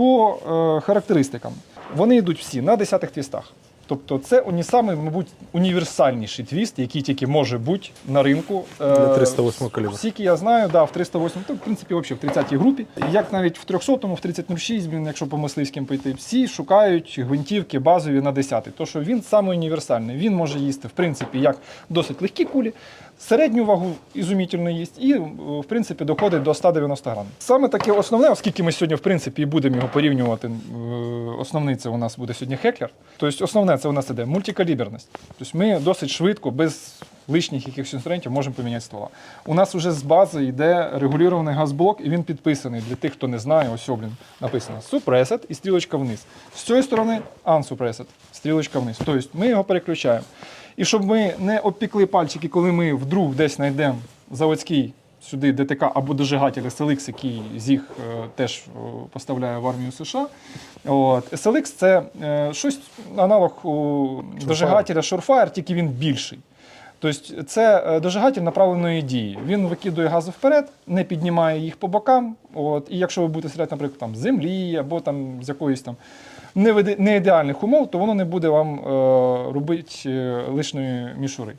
По е, характеристикам вони йдуть всі на 10-х твістах. Тобто це уні самий, мабуть, універсальніший твіст, який тільки може бути на ринку. Е, Для 308 калібру. Скільки я знаю, да, в 308, то в принципі взагалі в 30-й групі. Як навіть в 300-му, в 3006, блін, якщо по мисливським пойти, всі шукають гвинтівки базові на 10-й. То що він саме універсальний. Він може їсти, в принципі, як досить легкі кулі, середню вагу ізумітельно їсть і, в принципі, доходить до 190 грамів. Саме таке основне, оскільки ми сьогодні, в принципі, і будемо його порівнювати. Основний це у нас буде сьогодні хеклер. Тобто основне це у нас іде мультикаліберність. Тобто ми досить швидко, без лишніх якихось інструментів можемо поміняти ствола. У нас вже з бази йде регулірований газблок, і він підписаний для тих, хто не знає. Ось, о, блін, написано suppressed і стрілочка вниз. З цієї сторони unsuppressed, стрілочка вниз. Тобто ми його переключаємо. І щоб ми не обпікли пальчики, коли ми вдруг десь знайдемо заводський сюди ДТК або дожигатель SLX, який ЗІГ е, теж е, поставляє в армію США. От. SLX це е, щось аналог у дожигателя Surefire, тільки він більший. Тобто це дожигатель направленої дії. Він викидує гази вперед, не піднімає їх по бокам. От, і якщо ви будете стріляти, наприклад, там, з землі або там, з якоїсь там не ідеальних умов, то воно не буде вам е, робити лишньої мішури.